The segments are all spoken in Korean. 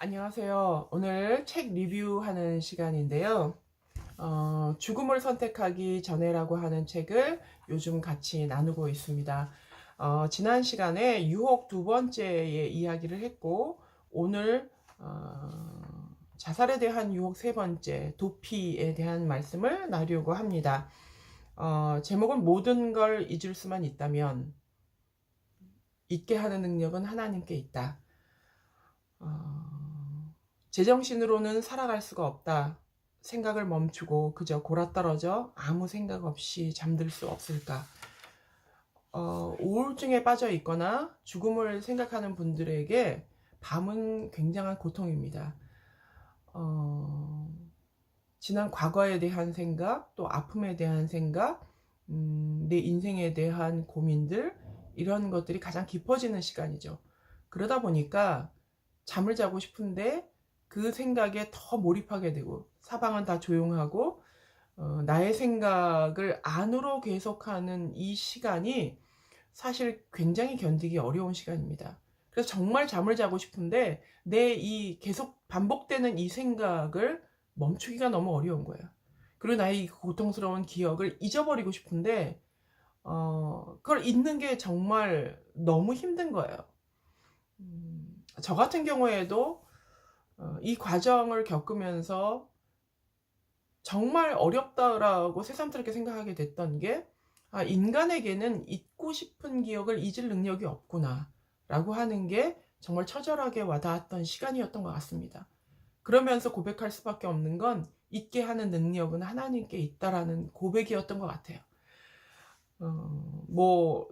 안녕하세요. 오늘 책 리뷰하는 시간인데요. 어, 죽음을 선택하기 전에라고 하는 책을 요즘 같이 나누고 있습니다. 어, 지난 시간에 유혹 두 번째의 이야기를 했고, 오늘 어, 자살에 대한 유혹 세 번째, 도피에 대한 말씀을 나누려고 합니다. 어, 제목은 모든 걸 잊을 수만 있다면 잊게 하는 능력은 하나님께 있다. 어, 제정신으로는 살아갈 수가 없다. 생각을 멈추고 그저 골아떨어져 아무 생각 없이 잠들 수 없을까? 어, 우울증에 빠져 있거나 죽음을 생각하는 분들에게 밤은 굉장한 고통입니다. 어, 지난 과거에 대한 생각, 또 아픔에 대한 생각, 음, 내 인생에 대한 고민들, 이런 것들이 가장 깊어지는 시간이죠. 그러다 보니까 잠을 자고 싶은데 그 생각에 더 몰입하게 되고 사방은 다 조용하고 어, 나의 생각을 안으로 계속하는 이 시간이 사실 굉장히 견디기 어려운 시간입니다. 그래서 정말 잠을 자고 싶은데 내 이 계속 반복되는 이 생각을 멈추기가 너무 어려운 거예요. 그리고 나의 이 고통스러운 기억을 잊어버리고 싶은데 어, 그걸 잊는 게 정말 너무 힘든 거예요. 음, 저 같은 경우에도 어, 이 과정을 겪으면서 정말 어렵다라고 새삼스럽게 생각하게 됐던 게 아, 인간에게는 잊고 싶은 기억을 잊을 능력이 없구나 라고 하는 게 정말 처절하게 와닿았던 시간이었던 것 같습니다. 그러면서 고백할 수밖에 없는 건 잊게 하는 능력은 하나님께 있다라는 고백이었던 것 같아요. 어, 뭐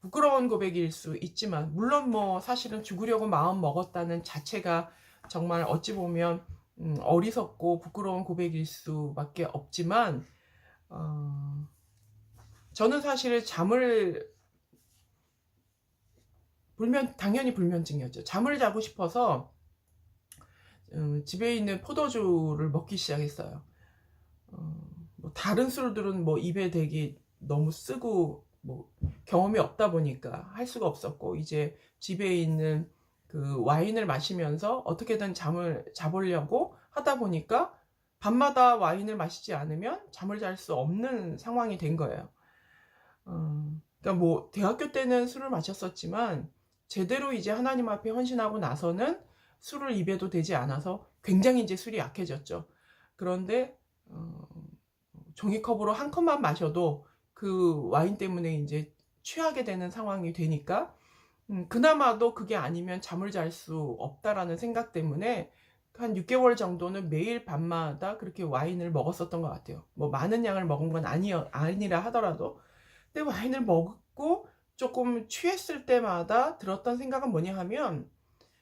부끄러운 고백일 수 있지만 물론 뭐 사실은 죽으려고 마음 먹었다는 자체가 정말 어찌 보면 음, 어리석고 부끄러운 고백일 수밖에 없지만 어, 저는 사실 잠을 불면 당연히 불면증이었죠. 잠을 자고 싶어서 음, 집에 있는 포도주를 먹기 시작했어요. 어, 뭐 다른 술들은 뭐 입에 대기 너무 쓰고 뭐 경험이 없다 보니까 할 수가 없었고 이제 집에 있는 그 와인을 마시면서 어떻게든 잠을 자보려고 하다 보니까 밤마다 와인을 마시지 않으면 잠을 잘 수 없는 상황이 된 거예요. 어, 그러니까 뭐 대학교 때는 술을 마셨었지만 제대로 이제 하나님 앞에 헌신하고 나서는 술을 입에도 되지 않아서 굉장히 이제 술이 약해졌죠. 그런데 어, 종이컵으로 한 컵만 마셔도 그 와인 때문에 이제 취하게 되는 상황이 되니까 음, 그나마도 그게 아니면 잠을 잘 수 없다라는 생각 때문에 한 6개월 정도는 매일 밤마다 그렇게 와인을 먹었었던 것 같아요. 뭐 많은 양을 먹은 건 아니, 아니라 하더라도 근데 와인을 먹고 조금 취했을 때마다 들었던 생각은 뭐냐 하면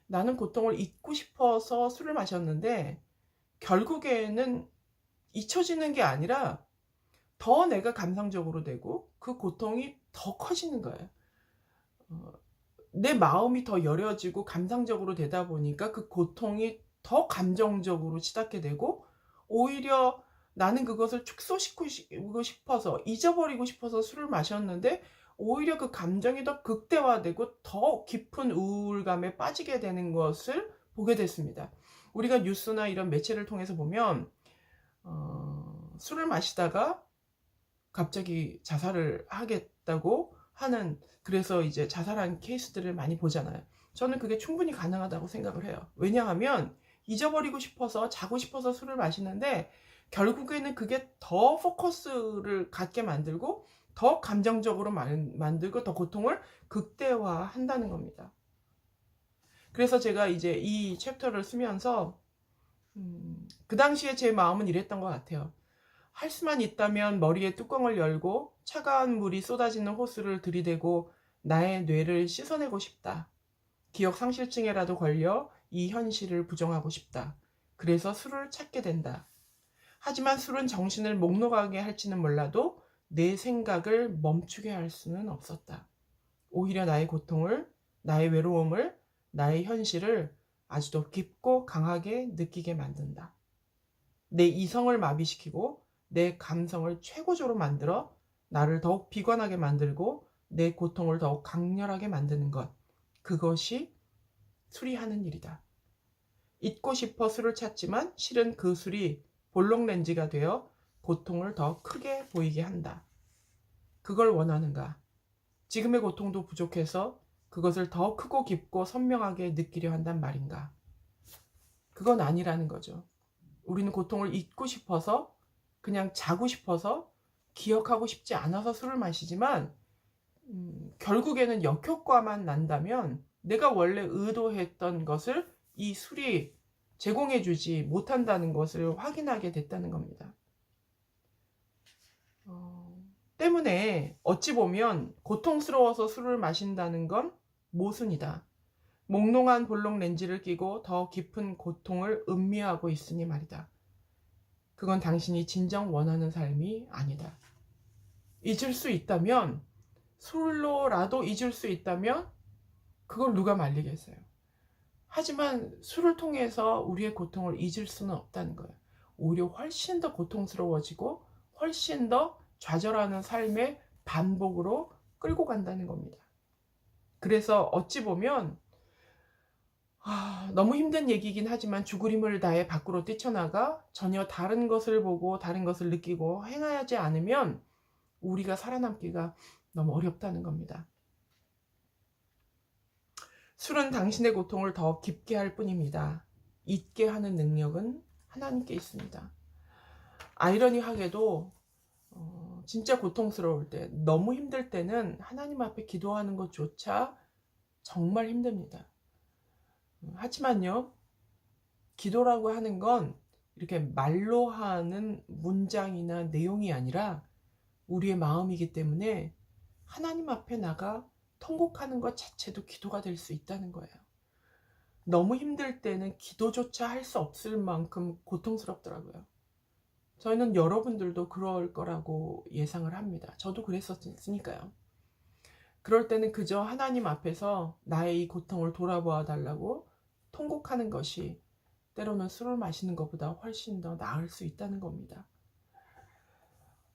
나는 고통을 잊고 싶어서 술을 마셨는데 결국에는 잊혀지는 게 아니라 더 내가 감상적으로 되고 그 고통이 더 커지는 거예요. 어, 내 마음이 더 여려지고 감상적으로 되다 보니까 그 고통이 더 감정적으로 치닫게 되고 오히려 나는 그것을 축소시키고 싶어서 잊어버리고 싶어서 술을 마셨는데 오히려 그 감정이 더 극대화되고 더 깊은 우울감에 빠지게 되는 것을 보게 됐습니다. 우리가 뉴스나 이런 매체를 통해서 보면 어, 술을 마시다가 갑자기 자살을 하겠다고 하는 그래서 이제 자살한 케이스들을 많이 보잖아요. 저는 그게 충분히 가능하다고 생각을 해요. 왜냐하면 잊어버리고 싶어서 자고 싶어서 술을 마시는데 결국에는 그게 더 포커스를 갖게 만들고 더 감정적으로 만들고 더 고통을 극대화한다는 겁니다. 그래서 제가 이제 이 챕터를 쓰면서 음, 그 당시에 제 마음은 이랬던 것 같아요. 할 수만 있다면 머리에 뚜껑을 열고 차가운 물이 쏟아지는 호스를 들이대고 나의 뇌를 씻어내고 싶다. 기억 상실증에라도 걸려 이 현실을 부정하고 싶다. 그래서 술을 찾게 된다. 하지만 술은 정신을 목 녹아게 할지는 몰라도 내 생각을 멈추게 할 수는 없었다. 오히려 나의 고통을, 나의 외로움을, 나의 현실을 아주 더 깊고 강하게 느끼게 만든다. 내 이성을 마비시키고 내 감성을 최고조로 만들어 나를 더욱 비관하게 만들고 내 고통을 더욱 강렬하게 만드는 것. 그것이 수리하는 일이다. 잊고 싶어 술을 찾지만 실은 그 술이 볼록 렌즈가 되어 고통을 더 크게 보이게 한다. 그걸 원하는가? 지금의 고통도 부족해서 그것을 더 크고 깊고 선명하게 느끼려 한단 말인가? 그건 아니라는 거죠. 우리는 고통을 잊고 싶어서 그냥 자고 싶어서 기억하고 싶지 않아서 술을 마시지만 음, 결국에는 역효과만 난다면 내가 원래 의도했던 것을 이 술이 제공해주지 못한다는 것을 확인하게 됐다는 겁니다. 어, 때문에 어찌 보면 고통스러워서 술을 마신다는 건 모순이다. 몽롱한 볼록 렌즈를 끼고 더 깊은 고통을 음미하고 있으니 말이다. 그건 당신이 진정 원하는 삶이 아니다. 잊을 수 있다면, 술로라도 잊을 수 있다면, 그걸 누가 말리겠어요. 하지만 술을 통해서 우리의 고통을 잊을 수는 없다는 거예요. 오히려 훨씬 더 고통스러워지고, 훨씬 더 좌절하는 삶의 반복으로 끌고 간다는 겁니다. 그래서 어찌 보면 아, 너무 힘든 얘기긴 하지만 죽을 힘을 다해 밖으로 뛰쳐나가 전혀 다른 것을 보고 다른 것을 느끼고 행하지 않으면 우리가 살아남기가 너무 어렵다는 겁니다. 술은 당신의 고통을 더 깊게 할 뿐입니다. 잊게 하는 능력은 하나님께 있습니다. 아이러니하게도 어, 진짜 고통스러울 때, 너무 힘들 때는 하나님 앞에 기도하는 것조차 정말 힘듭니다. 하지만요, 기도라고 하는 건 이렇게 말로 하는 문장이나 내용이 아니라 우리의 마음이기 때문에 하나님 앞에 나가 통곡하는 것 자체도 기도가 될 수 있다는 거예요. 너무 힘들 때는 기도조차 할 수 없을 만큼 고통스럽더라고요. 저희는 여러분들도 그럴 거라고 예상을 합니다. 저도 그랬었으니까요. 그럴 때는 그저 하나님 앞에서 나의 이 고통을 돌아보아 달라고 통곡하는 것이 때로는 술을 마시는 것보다 훨씬 더 나을 수 있다는 겁니다.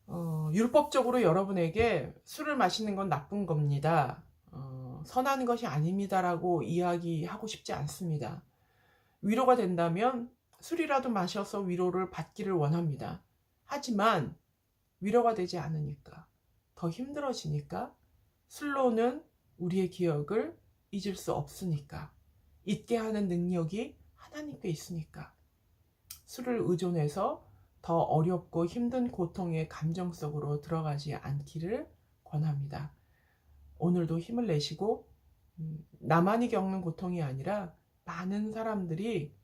어, 율법적으로 여러분에게 술을 마시는 건 나쁜 겁니다. 어, 선한 것이 아닙니다라고 이야기하고 싶지 않습니다. 위로가 된다면 술이라도 마셔서 위로를 받기를 원합니다. 하지만 위로가 되지 않으니까 더 힘들어지니까 술로는 우리의 기억을 잊을 수 없으니까 잊게 하는 능력이 하나님께 있으니까 술을 의존해서 더 어렵고 힘든 고통의 감정 속으로 들어가지 않기를 권합니다. 오늘도 힘을 내시고 음, 나만이 겪는 고통이 아니라 많은 사람들이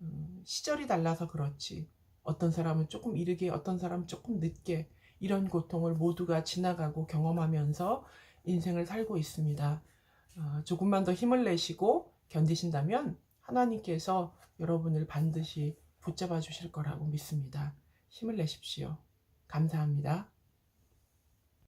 음, 시절이 달라서 그렇지 어떤 사람은 조금 이르게 어떤 사람은 조금 늦게 이런 고통을 모두가 지나가고 경험하면서 인생을 살고 있습니다. 어, 조금만 더 힘을 내시고 견디신다면 하나님께서 여러분을 반드시 붙잡아 주실 거라고 믿습니다. 힘을 내십시오. 감사합니다.